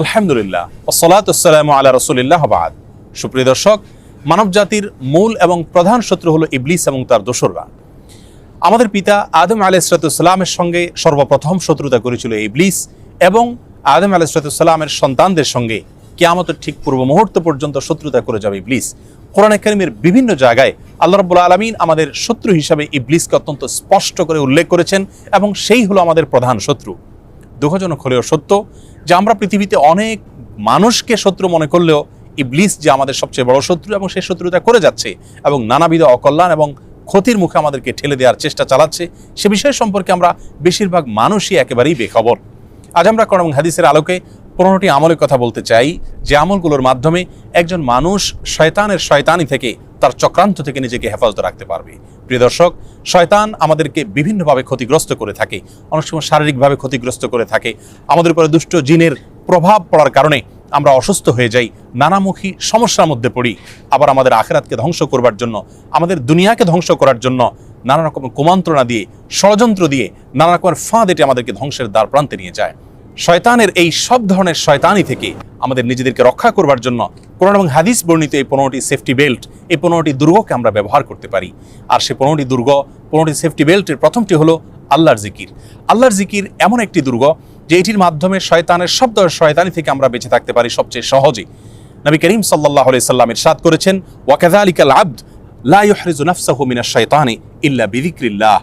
আলহামদুলিল্লাহ ওসলাতাম আল্লাহ রসুলিল্লাহ বাদ। সুপ্রিয় দর্শক মানব জাতির মূল এবং প্রধান শত্রু হলো ইবলিস এবং তার দোসররা। আমাদের পিতা আদম আলাইসালামের সঙ্গে সর্বপ্রথম শত্রুতা করেছিল ইবলিস এবং আদম আলাইসালামের সন্তানদের সঙ্গে কেয়ামতের ঠিক পূর্ব মুহূর্ত পর্যন্ত শত্রুতা করে যাবে ইবলিস। কোরআন একাডেমির বিভিন্ন জায়গায় আল্লাহ রব্বুল আলমিন আমাদের শত্রু হিসাবে ইবলিসকে অত্যন্ত স্পষ্ট করে উল্লেখ করেছেন এবং সেই হলো আমাদের প্রধান শত্রু। দুঃখজনক হলেও সত্য যে আমরা পৃথিবীতে অনেক মানুষকে শত্রু মনে করলেও ইবলিস যে আমাদের সবচেয়ে বড় শত্রু এবং সেই শত্রুতা করে যাচ্ছে এবং নানাবিধ অকল্যাণ এবং ক্ষতির মুখে আমাদেরকে ঠেলে দেওয়ার চেষ্টা চালাচ্ছে, সে বিষয় সম্পর্কে আমরা বেশিরভাগ মানুষই একেবারেই বেখবর। আজ আমরা করম হাদিসের আলোকে পনেরোটি আমলের কথা বলতে চাই। যে আমলগুলোর মাধ্যমে একজন মানুষ শয়তানের শয়তানি থেকে তার চক্রান্ত থেকে নিজেকে হেফাজত রাখতে পারবে। প্রিয় দর্শক, শয়তান আমাদেরকে বিভিন্নভাবে ক্ষতিগ্রস্ত করে থাকে। অনেক সময় শারীরিকভাবে ক্ষতিগ্রস্ত করে থাকে। আমাদের উপরে দুষ্ট জিনের প্রভাব পড়ার কারণে আমরা অসুস্থ হয়ে যাই, নানামুখী সমস্যার মধ্যে পড়ি। আবার আমাদের আখেরাতকে ধ্বংস করবার জন্য, আমাদের দুনিয়াকে ধ্বংস করার জন্য নানা রকমের কুমন্ত্রণা দিয়ে, ষড়যন্ত্র দিয়ে, নানা রকমের ফাঁদ এটি আমাদেরকে ধ্বংসের দ্বার প্রান্তে নিয়ে যায়। শয়তানের এই সব ধরনের শয়তানি থেকে আমাদের নিজেদেরকে রক্ষা করবার জন্য কোরআন এবং হাদিস বর্ণিত এই পনেরোটি সেফটি বেল্ট এই পনেরোটি দুর্গকে আমরা ব্যবহার করতে পারি। আর সে পনেরোটি দুর্গ, পনেরোটি সেফটি বেল্টের প্রথমটি হলো আল্লাহর জিকির। আল্লাহর জিকির এমন একটি দুর্গ যে এটির মাধ্যমে শয়তানের সব ধরনের শয়তানি থেকে আমরা বেঁচে থাকতে পারি সবচেয়ে সহজে। নবী করিম সাল্লাহ সাল্লাম ইরশাদ করেছেন ওয়াকাদা আলিকাল আব্দ লা ইউহরিজু নাফসাহু মিনাশ শাইতানি ইল্লা বিযিকরিল্লাহ।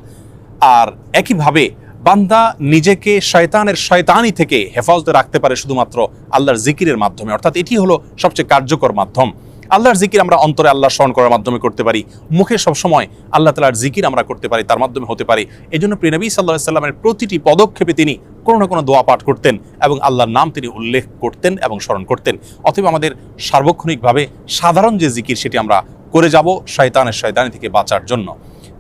আর একইভাবে বান্দা নিজেকে শয়তানের শয়তানি থেকে হেফাজতে রাখতে পারে শুধুমাত্র আল্লাহর জিকিরের মাধ্যমে। অর্থাৎ এটি হলো সবচেয়ে কার্যকর মাধ্যম। আল্লাহর জিকির আমরা অন্তরে আল্লাহ স্মরণ করার মাধ্যমে করতে পারি। মুখে সবসময় আল্লাহ তালার জিকির আমরা করতে পারি, তার মাধ্যমে হতে পারে। এই জন্য প্রিনবী সাল্লাহ সাল্লামের প্রতিটি পদক্ষেপে তিনি কোনো না কোনো দোয়া পাঠ করতেন এবং আল্লাহর নাম তিনি উল্লেখ করতেন এবং স্মরণ করতেন। অথবা আমাদের সার্বক্ষণিকভাবে সাধারণ যে জিকির, সেটি আমরা করে যাব শয়তানের শয়তানি থেকে বাঁচার জন্য।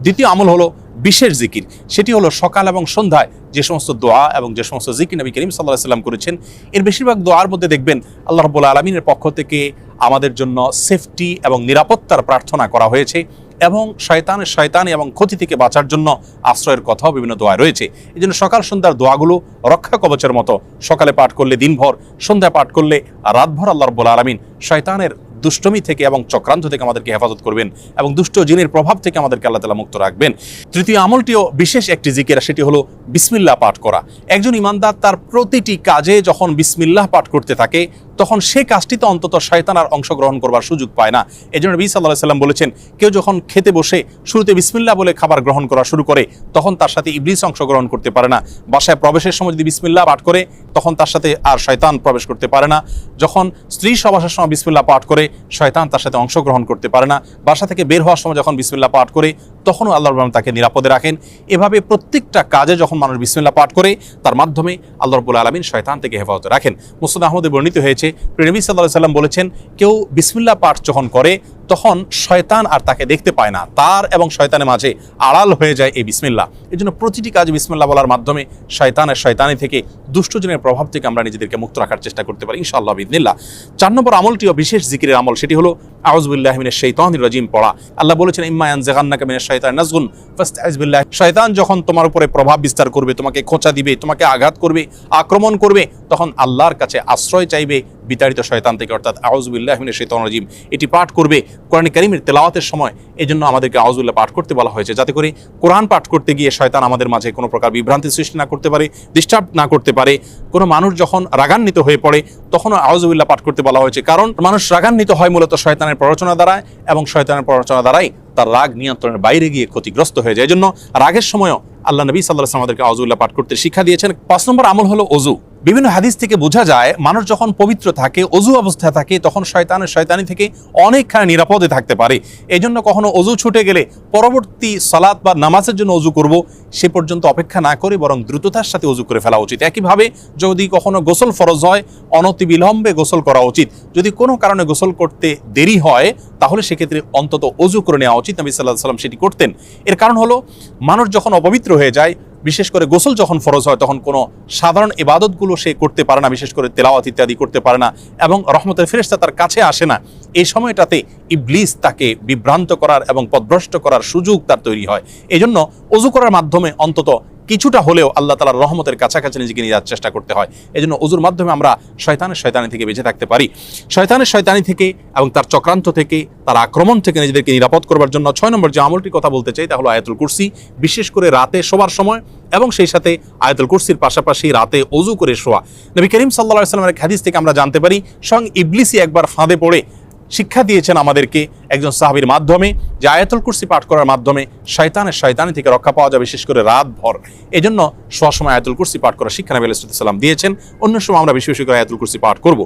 দ্বিতীয় আমল হলো বিশেষ জিকির। সেটি হলো সকাল এবং সন্ধ্যায় যে সমস্ত দোয়া এবং যে সমস্ত জিকির নবী করিম সাল্লাহ সাল্লাম করেছেন, এর বেশিরভাগ দোয়ার মধ্যে দেখবেন আল্লাহ রব্বুল আলমিনের পক্ষ থেকে আমাদের জন্য সেফটি এবং নিরাপত্তার প্রার্থনা করা হয়েছে এবং শয়তানের শয়তানি এবং ক্ষতি থেকে বাঁচার জন্য আশ্রয়ের কথাও বিভিন্ন দোয়া রয়েছে। এই জন্য সকাল সন্ধ্যার দোয়াগুলো রক্ষা কবচের মতো। সকালে পাঠ করলে দিনভর, সন্ধ্যায় পাঠ করলে রাতভর আল্লাহ রব্বুল আলমিন শয়তানের দুষ্টমি থেকে এবং চক্রান্ত থেকে আমাদেরকে হেফাজত করবেন এবং দুষ্ট জিনের প্রভাব থেকে আমাদেরকে আল্লাহ তালা মুক্ত রাখবেন। তৃতীয় আমলটিও বিশেষ একটি জিকেরা, সেটি হলো বিসমিল্লা পাঠ করা। একজন ইমানদার তার প্রতিটি কাজে যখন বিসমিল্লাহ পাঠ করতে থাকে তখন সে কাজটিতে অন্তত শয়তান আর অংশগ্রহণ করবার সুযোগ পায় না। এই জন্য নবী সাল্লাহ সাল্লাম বলেছেন, কেউ যখন খেতে বসে শুরুতে বিসমিল্লাহ বলে খাবার গ্রহণ করা শুরু করে, তখন তার সাথে ইবলিস অংশগ্রহণ করতে পারে না। বাসায় প্রবেশের সময় যদি বিসমিল্লাহ পাঠ করে, তখন তার সাথে আর শয়তান প্রবেশ করতে পারে না। যখন স্ত্রী সবাসের সময় বিসমিল্লাহ পাঠ করে, শয়তান তার সাথে অংশগ্রহণ করতে পারে না। বাসা থেকে বের হওয়ার সময় যখন বিসমিল্লাহ পাঠ করে তখনও আল্লাহ রহমান তাকে নিরাপদে রাখেন। এভাবে প্রত্যেকটা কাজে যখন মানুষ বিসমিল্লা পাঠ করে, তার মাধ্যমে আল্লাহ রবুল্লা আলমিন শয়তান থেকে হেফাজতে রাখেন। মুসুদ আহমদে বর্ণিত হয়েছে প্রেমী সাল্লাহ সাল্লাম বলেছেন, কেউ বিসমিল্লা পাঠ যখন করে তখন শয়তান আর তাকে দেখতে পায় না। তার এবং শয়তানের মাঝে আড়াল হয়ে যায় এই বিসমিল্লা এই জন্য প্রতিটি কাজ বিসমিল্লা বলার মাধ্যমে শয়তানের শয়তানি থেকে দুষ্টজনের প্রভাব থেকে আমরা নিজেদেরকে মুক্ত রাখার চেষ্টা করতে পারি, ইনশাআল্লাহ বিদিনিল্লা চার নম্বর আমলটিও বিশেষ জিকিরের আমল, সেটি হলো আউজবুল্লাহমিনের শৈতানির রাজিম পড়া। আল্লাহ বলেছেন ইম্মায়ান জাহান্নাকা মিনের শয়তান নাজগুন ফাস্ট আজবিল্লাহ শয়তান যখন তোমার উপরে প্রভাব বিস্তার করবে, তোমাকে খোঁচা দিবে, তোমাকে আঘাত করবে, আক্রমণ করবে, তখন আল্লাহর কাছে আশ্রয় চাইবে বিতাড়িত শয়তান থেকে, অর্থাৎ আউজবুল্লাহ মিনের শৈতান রাজিম, এটি পাঠ করবে কোরআন করিমের তেলাওয়াতের সময়। এই জন্য আমাদেরকে আউজুল্লাহ পাঠ করতে বলা হয়েছে, যাতে করে কোরআন পাঠ করতে গিয়ে শয়তান আমাদের মাঝে কোনো প্রকার বিভ্রান্তি সৃষ্টি না করতে পারে ডিস্টার্ব না করতে পারে। কোনো মানুষ যখন রাগান্বিত হয়ে পড়ে, তখনও আউজুবিল্লাহ পাঠ করতে বলা হয়েছে, কারণ মানুষ রাগান্বিত হয় মূলত শয়তানের প্ররোচনা দ্বারায় এবং শয়তানের প্ররোচনা দ্বারাই তার রাগ নিয়ন্ত্রণের বাইরে গিয়ে ক্ষতিগ্রস্ত হয়ে যায়। এই জন্য রাগের সময়ও আল্লাহ নবী সাল্লাহ আমাদেরকে আউজুল্লাহ পাঠ করতে শিক্ষা দিয়েছেন। পাঁচ নম্বর আমল হলো অজু বিভিন্ন হাদিস থেকে বোঝা যায়, মানুষ যখন পবিত্র থাকে, অজু অবস্থায় থাকে, তখন শয়তানের শয়তানি থেকে অনেকখানি নিরাপদে থাকতে পারে। এই জন্য কখনো অজু ছুটে গেলে পরবর্তী সালাত বা নামাজের জন্য অজু করব, সে পর্যন্ত অপেক্ষা না করে বরং দ্রুততার সাথে অজু করে ফেলা উচিত। একইভাবে যদি কখনো গোসল ফরজ হয়, অনতিবিলম্বে গোসল করা উচিত। যদি কোনো কারণে গোসল করতে দেরি হয়, তাহলে সেক্ষেত্রে অন্তত অজু করে নেওয়া উচিত। নবী সাল্লাহ সাল্লাম সেটি করতেন। এর কারণ হলো, মানুষ যখন অপবিত্র হয়ে যায় বিশেষ করে গোসল যখন ফরজ হয়, তখন কোনো সাধারণ ইবাদতগুলো সে করতে পারে না, বিশেষ করে তেলাওয়াত ইত্যাদি করতে পারে না এবং রহমতের ফেরেস্তা তার কাছে আসে না। এই সময়টাতে ইবলিস তাকে বিভ্রান্ত করার এবং পদভ্রষ্ট করার সুযোগ তার তৈরি হয়। এজন্য অজু করার মাধ্যমে অন্তত কিছুটা হলেও আল্লাহ তালার রহমতের কাছাকাছি নিজেকে নিয়ে যাওয়ার চেষ্টা করতে হয়। এজন্য অজুর মাধ্যমে আমরা শয়তানের শয়তানি থেকে বেঁচে থাকতে পারি। শয়তানের শয়তানি থেকে এবং তার চক্রান্ত থেকে, তার আক্রমণ থেকে নিজেদেরকে নিরাপদ করবার জন্য ছয় নম্বর যে আমলটির কথা বলতে চাই তা হলো আয়াতুল কুরসি, বিশেষ করে রাতে শোবার সময় এবং সেই সাথে আয়াতুল কুরসির পাশাপাশি রাতে অজু করে শোয়া। নবী করিম সাল্লাহ সাল্লামের হাদিস থেকে আমরা জানতে পারি, স্বয়ং ইবলিসি একবার ফাঁদে পড়ে শিক্ষা দিয়েছেন আমাদেরকে একজন সাহাবির মাধ্যমে, যে আয়াতুল কুরসি পাঠ করার মাধ্যমে শয়তানের শয়তানি থেকে রক্ষা পাওয়া যায়, বিশেষ করে রাত ভর। এই জন্য শোয়ার সময় আয়াতুল কুরসি পাঠ করার শিক্ষা নবী আলাইসাল্লাম দিয়েছেন। অন্য সময় আমরা বেশি বেশি করে আয়াতুল কুরসি পাঠ করব।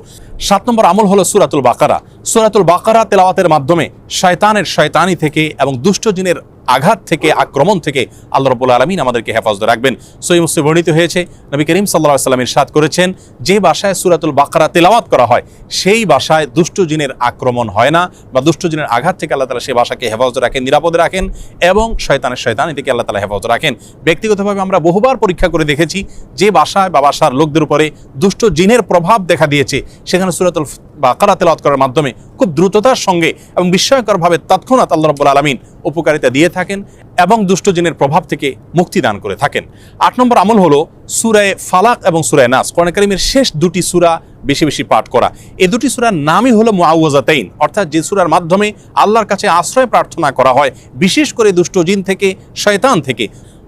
সাত নম্বর আমল হলো সুরাতুল বাকারা। সুরাতুল বাকারা তেলাওয়াতের মাধ্যমে শয়তানের শয়তানি থেকে এবং দুষ্ট জিনের আঘাত থেকে, আক্রমণ থেকে আল্লাহ রবুল্লা আলমিন আমাদেরকে হেফাজত রাখবেন। সই মুসলিম বর্ণিত হয়েছে, নবী করিম সাল্লাহ সাল্লামের সাদ করেছেন, যে বাসায় সুরাতুল বাকারা তেলাওয়াত করা হয়, সেই বাসায় দুষ্ট জিনের আক্রমণ হয় না বা দুষ্ট জিনের আঘাত থেকে আল্লাহ তালা সেই বাসাকে হেফাজত রাখেন, নিরাপদে রাখেন এবং শয়তানের শয়তানি থেকে আল্লাহ তালা হেফাজত রাখেন। ব্যক্তিগতভাবে আমরা বহুবার পরীক্ষা করে দেখেছি যে বাসায় বা বাসার লোকদের উপরে দুষ্ট জিনের প্রভাব দেখা দিয়েছে। সেখানে সুরাতুল বাকারা তেলাওয়াত করার মাধ্যমে খুব দ্রুততার সঙ্গে এবং বিস্ময়করভাবে তৎক্ষণাৎ আল্লাহ রব্বুল আলমিন উপকারিতা দিয়ে থাকেন এবং দুষ্ট জিনের প্রভাব থেকে মুক্তি দান করে থাকেন। আট নম্বর আমল হলো সুরায় ফালাক এবং সুরায় নাস। কোরআন শেষ দুটি সুরা বেশি বেশি পাঠ করা। এ দুটি সুরার নামই হলো মুআওয়াজাতাইন। অর্থাৎ যে সুরার মাধ্যমে আল্লাহর কাছে আশ্রয় প্রার্থনা করা হয়, বিশেষ করে দুষ্ট জিন থেকে, শয়তান থেকে।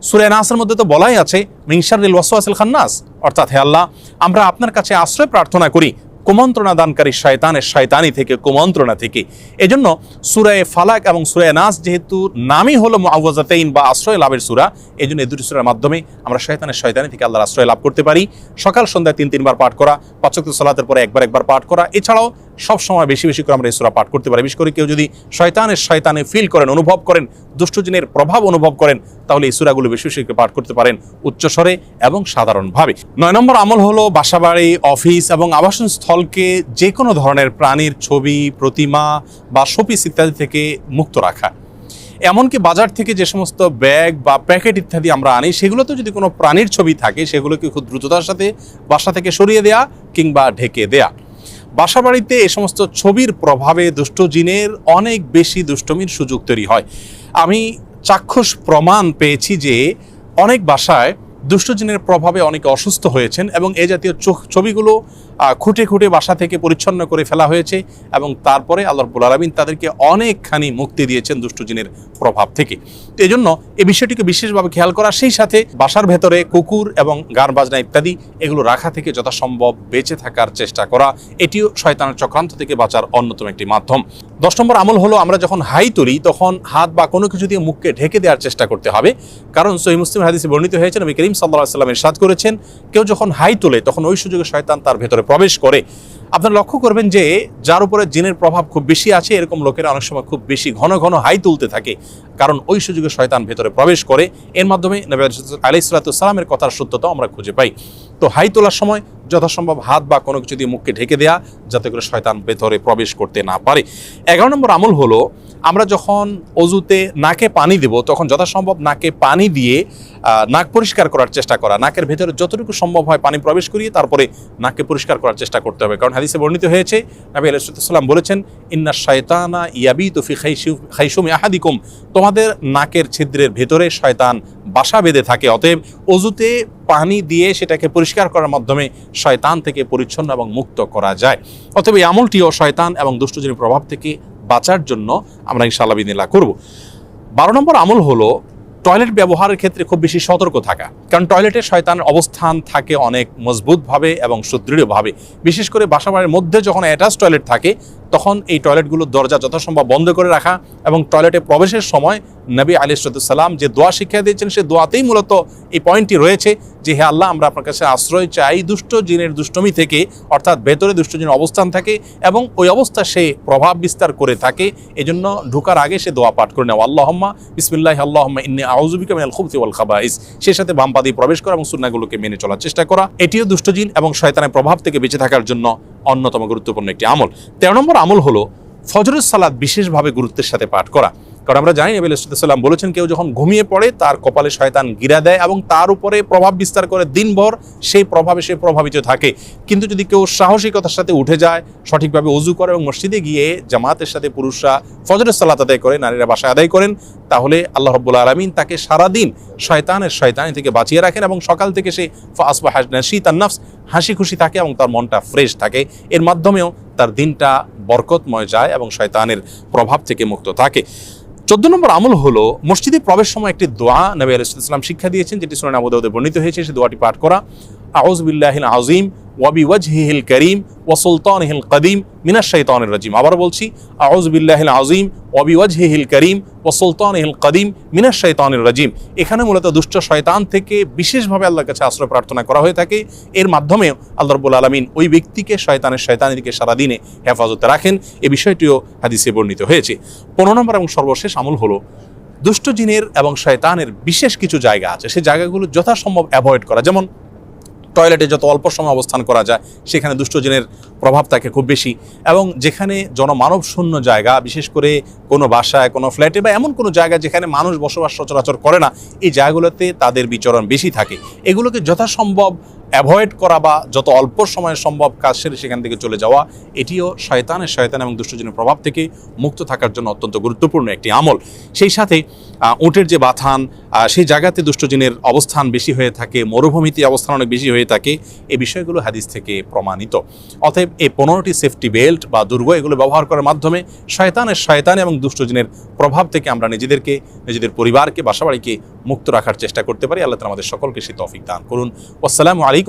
সুরায় নাসের মধ্যে তো বলাই আছে মিংসারিল ওয়াসওয়াসিল খান্নাস। অর্থাৎ হে আল্লাহ, আমরা আপনার কাছে আশ্রয় প্রার্থনা করি কুমন্ত্রণা দানকারী শয়তানের শয়তানি থেকে, কুমন্ত্রণা থেকে। এজন্য সুরায় ফালাক এবং সুরায় নাস যেহেতু নামই হলো মুআওয়াজাতাইন বা আশ্রয় লাভের সুরা এই জন্য এই দুটি সুরার মাধ্যমে আমরা শয়তানের শয়তানি থেকে আল্লাহর আশ্রয় লাভ করতে পারি। সকাল সন্ধ্যায় তিন তিনবার পাঠ করা পাঁচক সালাতের পরে একবার একবার পাঠ করা। এছাড়াও সব সময় বেশি বেশি করে আমরা এই সুরা পাঠ করতে পারি। বিশেষ করে কেউ যদি শয়তানের শয়তানে ফিল করেন, অনুভব করেন দুষ্টজিনের প্রভাব অনুভব করেন, তাহলে এই সুরাগুলো বেশি বেশি করে পাঠ করতে পারেন উচ্চস্বরে এবং সাধারণভাবে। নয় নম্বর আমল হলো বাসাবাড়ি অফিস এবং আবাসন স্থলকে যে কোনো ধরনের প্রাণীর ছবি, প্রতিমা বা শোপিস ইত্যাদি থেকে মুক্ত রাখা। এমনকি বাজার থেকে যে সমস্ত ব্যাগ বা প্যাকেট ইত্যাদি আমরা আনি সেগুলোতে যদি কোনো প্রাণীর ছবি থাকে, সেগুলোকে খুব দ্রুততার সাথে বাসা থেকে সরিয়ে দেয়া কিংবা ঢেকে দেয়া। বাসাবাড়িতে এ সমস্ত ছবির প্রভাবে দুষ্ট জিনের অনেক বেশি দুষ্টমির সুযোগ তৈরি হয়। আমি চাক্ষুষ প্রমাণ পেয়েছি যে অনেক বাসায় দুষ্টজিনের প্রভাবে অনেকে অসুস্থ হয়েছেন এবং এ জাতীয় ছবিগুলো খুঁটে খুঁটে বাসা থেকে পরিচ্ছন্ন করে ফেলা হয়েছে এবং তারপরে আল্লাহ রব্বুল আলমিন তাদেরকে অনেকখানি মুক্তি দিয়েছেন দুষ্টজিনের প্রভাব থেকে। এই জন্য এই বিষয়টিকে বিশেষভাবে খেয়াল করা, সেই সাথে বাসার ভেতরে কুকুর এবং গান বাজনা ইত্যাদি এগুলো রাখা থেকে যথাসম্ভব বেঁচে থাকার চেষ্টা করা, এটিও শয়তানের চক্রান্ত থেকে বাঁচার অন্যতম একটি মাধ্যম। দশ নম্বর আমল হলো, আমরা যখন হাই তুলি, তখন হাত বা কোনো কিছু দিয়ে মুখকে ঢেকে দেওয়ার চেষ্টা করতে হবে। কারণ সহি মুসলিম হাদিসে বর্ণিত হয়েছে, নবী করিম সাল্লাহ সাল্লামের সাদ করেছেন, কেউ যখন হাই তোলে, তখন ওই সুযোগে শয়তান তার ভেতরে প্রবেশ করে। আপনারা লক্ষ্য করবেন যে, যার উপরে জিনের প্রভাব খুব বেশি আছে, এরকম লোকেরা অনেক সময় খুব বেশি ঘন ঘন হাই তুলতে থাকে। কারণ ওই সুযোগে শয়তান ভেতরে প্রবেশ করে। এর মাধ্যমে নবী কথার সত্যতা আমরা খুঁজে পাই। তো হাই তোলার সময় যথাসম্ভব হাত বা কোনো কিছু দিয়ে মুখকে ঢেকে দেয়া যাতে করে শয়তান ভেতরে প্রবেশ করতে না পারে। এগারো নম্বর আমল হলো, আমরা যখন অজুতে নাকে পানি দেব, তখন যথাসম্ভব নাকে পানি দিয়ে নাক পরিষ্কার করার চেষ্টা করা। নাকের ভেতরে যতটুকু সম্ভব হয় পানি প্রবেশ করিয়ে তারপরে নাককে পরিষ্কার করার চেষ্টা করতে হবে। কারণ হাদিসে বর্ণিত হয়েছে, নবী আলাইসাল্লাম বলেছেন, ইন্না শয়তানা ইয়াবি তুফি খাইসুম আহাদিকুম। তোমাদের নাকের ছিদ্রের ভেতরে শয়তান বাসা বেঁধে থাকে। অতএব অজুতে পানি দিয়ে সেটাকে পরিষ্কার করার মাধ্যমে শয়তান থেকে পরিচ্ছন্ন এবং মুক্ত করা যায়। অতএব এই আমলটিও শয়তান এবং দুষ্টজনের প্রভাব থেকে বাঁচার জন্য আমরা ইনশাআল্লাহ বিদিল্লাহ করব। বারো নম্বর আমল হলো টয়লেট ব্যবহারের ক্ষেত্রে খুব বেশি সতর্ক থাকা। কারণ টয়লেটে শয়তানের অবস্থান থাকে অনেক মজবুতভাবে এবং সুদৃঢ়ভাবে। বিশেষ করে বাসাবাড়ির মধ্যে যখন অ্যাটাচ টয়লেট থাকে তখন এই টয়লেটগুলোর দরজা যথাসম্ভব বন্ধ করে রাখা এবং টয়লেটে প্রবেশের সময় নবী আলী সালাম যে দোয়া শিক্ষা দিয়েছেন, সে দোয়াতেই মূলত এই পয়েন্টটি রয়েছে যে, হে আল্লাহ, আমরা আপনার কাছে আশ্রয় চাই, দুষ্ট জিনের দুষ্টমি থেকে, অর্থাৎ ভেতরে দুষ্ট অবস্থান থাকে এবং ওই অবস্থা সে প্রভাব বিস্তার করে থাকে। এজন্য ঢোকার আগে সে দোয়া পাঠ করে নেওয়া। আল্লাহম্মা বিসমিল্লাহ, আল্লাহম্মা ইন্নি আউজুবিকা মিনাল খুবতি ওয়াল খাবাইস। সেই সাথে বাম পা দিয়ে প্রবেশ করা এবং সুন্নাগুলোকে মেনে চলার চেষ্টা করা। এটিও দুষ্টজিন এবং শয়তানের প্রভাব থেকে বেঁচে থাকার জন্য অন্যতম গুরুত্বপূর্ণ একটি আমল। তেরো নম্বর আমল হলো ফজরের সালাদ বিশেষভাবে গুরুত্বের সাথে পাঠ করা। কারণ আমরা জানি নবী সাল্লাম বলেছেন, কেউ যখন ঘুমিয়ে পড়ে, তার কপালে শয়তান গিরা দেয় এবং তার উপরে প্রভাব বিস্তার করে দিনভর সেই প্রভাবে সে প্রভাবিত থাকে। কিন্তু যদি কেউ সাহসিকতার সাথে উঠে যায়, সঠিকভাবে অজু করে এবং মসজিদে গিয়ে জামাতের সাথে পুরুষরা ফজরের সালাত আদায় করে, নারীরা বাসায় আদায় করেন, তাহলে আল্লাহ রব্বুল আলমিন তাকে সারাদিন শয়তানের শয়তানি থেকে বাঁচিয়ে রাখেন এবং সকাল থেকে সে ফাসবা হাসি তার নফস হাসি খুশি থাকে এবং তার মনটা ফ্রেশ থাকে। এর মাধ্যমেও তার দিনটা বরকতময় যায় এবং শয়তানের প্রভাব থেকে মুক্ত থাকে। চোদ্দ নম্বর আমল হলো, মসজিদে প্রবেশ সময় একটি দোয়া নবী আলাইসালাম শিক্ষা দিয়েছেন, যেটি সুনান আবুদাউদে বর্ণিত হয়েছে সেই দোয়াটি পাঠ করা। আউজ বিল্লাহিল আজিম ওয়াবি ওয়াজহিহিল করিম ওয়া সুলতানহিল কদিম মিনাশ শাইতানির রাজিম। আবার বলছি আউজ বিল্লাহিল আজিম ওয়াবি ওয়াজহিহিল করিম ওয়া সুলতানহিল কদিম মিনাশ শাইতানির রাজিম। এখানে মূলত দুষ্ট শয়তান থেকে বিশেষভাবে আল্লাহর কাছে আশ্রয় প্রার্থনা করা হয়ে থাকে। এর মাধ্যমে আল্লাহ রব্বুল আলমিন ওই ব্যক্তিকে শয়তানের শয়তানি থেকে সারাদিনে হেফাজতে রাখেন। এই বিষয়টিও হাদিসে বর্ণিত হয়েছে। পনেরো নম্বর এবং সর্বশেষ আমল হলো, দুষ্ট জিনের এবং শয়তানের বিশেষ কিছু জায়গা আছে। সেই জায়গাগুলো যথাসম্ভব অ্যাভয়েড করা। যেমন টয়লেটে যত অল্প সময় অবস্থান করা যায়, সেখানে দুষ্টজনের প্রভাব থাকে খুব বেশি। এবং যেখানে জনমানব শূন্য জায়গা, বিশেষ করে কোনো বাসায়, কোনো ফ্ল্যাটে বা এমন কোনো জায়গা যেখানে মানুষ বসবাস সচরাচর করে না, এই জায়গাগুলোতে তাদের বিচরণ বেশি থাকে। এগুলোকে যথাসম্ভব অ্যাভয়েড করা বা যত অল্প সময় সম্ভব কাজ সেরে সেখান থেকে চলে যাওয়া, এটিও শয়তানের শয়তান এবং দুষ্টজনের প্রভাব থেকে মুক্ত থাকার জন্য অত্যন্ত গুরুত্বপূর্ণ একটি আমল। সেই সাথে উটের যে বাথান সেই জায়গাতে দুষ্টজনের অবস্থান বেশি হয়ে থাকে, মরুভূমিতে অবস্থান অনেক বেশি হয়ে থাকে এই বিষয়গুলো হাদিস থেকে প্রমাণিত। অতএব এই পনেরোটি সেফটি বেল্ট বা দুর্গ এগুলো ব্যবহার করার মাধ্যমে শয়তানের শয়তান এবং দুষ্টজনের প্রভাব থেকে আমরা নিজেদেরকে, নিজেদের পরিবারকে, বাসাবাড়িকে মুক্ত রাখার চেষ্টা করতে পারি। আল্লাহ আমাদের সকলকে সে তৌফিক দান করুন। আসসালামু আলাইকুম